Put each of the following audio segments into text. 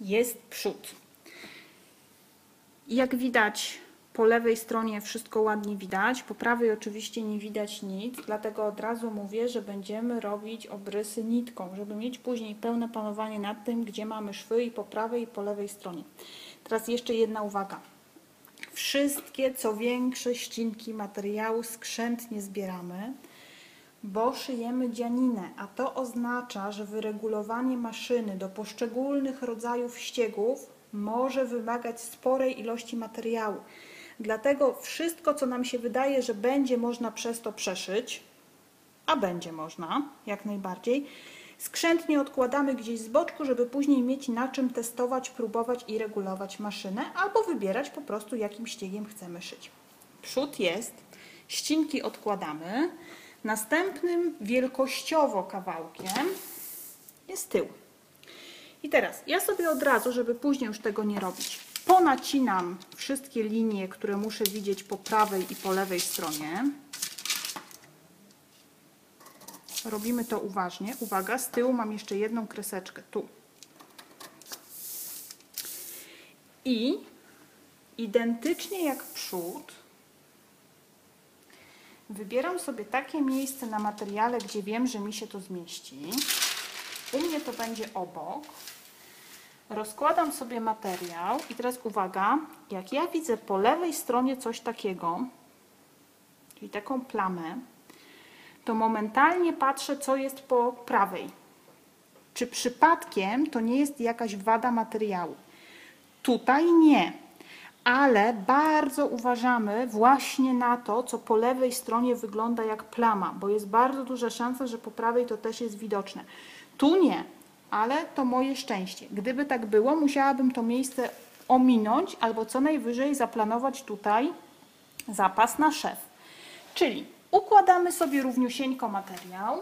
jest przód. Jak widać, po lewej stronie wszystko ładnie widać, po prawej oczywiście nie widać nic, dlatego od razu mówię, że będziemy robić obrysy nitką, żeby mieć później pełne panowanie nad tym, gdzie mamy szwy i po prawej i po lewej stronie. Teraz jeszcze jedna uwaga. Wszystkie co większe ścinki materiału skrzętnie zbieramy, bo szyjemy dzianinę, a to oznacza, że wyregulowanie maszyny do poszczególnych rodzajów ściegów może wymagać sporej ilości materiału. Dlatego wszystko, co nam się wydaje, że będzie można przez to przeszyć, a będzie można, jak najbardziej, skrzętnie odkładamy gdzieś z boczku, żeby później mieć na czym testować, próbować i regulować maszynę, albo wybierać po prostu, jakim ściegiem chcemy szyć. Przód jest, ścinki odkładamy, następnym wielkościowo kawałkiem jest tył. I teraz ja sobie od razu, żeby później już tego nie robić, ponacinam wszystkie linie, które muszę widzieć po prawej i po lewej stronie. Robimy to uważnie. Uwaga, z tyłu mam jeszcze jedną kreseczkę, tu. I identycznie jak przód, wybieram sobie takie miejsce na materiale, gdzie wiem, że mi się to zmieści. U mnie to będzie obok. Rozkładam sobie materiał i teraz uwaga, jak ja widzę po lewej stronie coś takiego, czyli taką plamę, to momentalnie patrzę, co jest po prawej. Czy przypadkiem to nie jest jakaś wada materiału? Tutaj nie, ale bardzo uważamy właśnie na to, co po lewej stronie wygląda jak plama, bo jest bardzo duża szansa, że po prawej to też jest widoczne. Tu nie, ale to moje szczęście. Gdyby tak było, musiałabym to miejsce ominąć albo co najwyżej zaplanować tutaj zapas na szef. Czyli układamy sobie równiusieńko materiał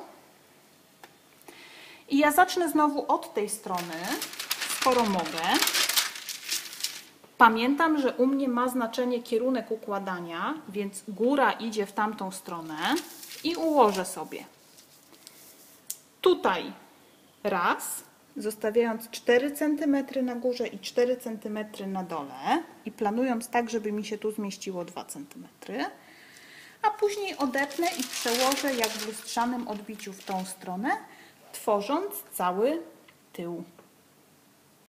i ja zacznę znowu od tej strony, skoro mogę. Pamiętam, że u mnie ma znaczenie kierunek układania, więc góra idzie w tamtą stronę i ułożę sobie tutaj raz, zostawiając 4 cm na górze i 4 cm na dole i planując tak, żeby mi się tu zmieściło 2 cm, a później odepnę i przełożę jak w lustrzanym odbiciu w tą stronę, tworząc cały tył.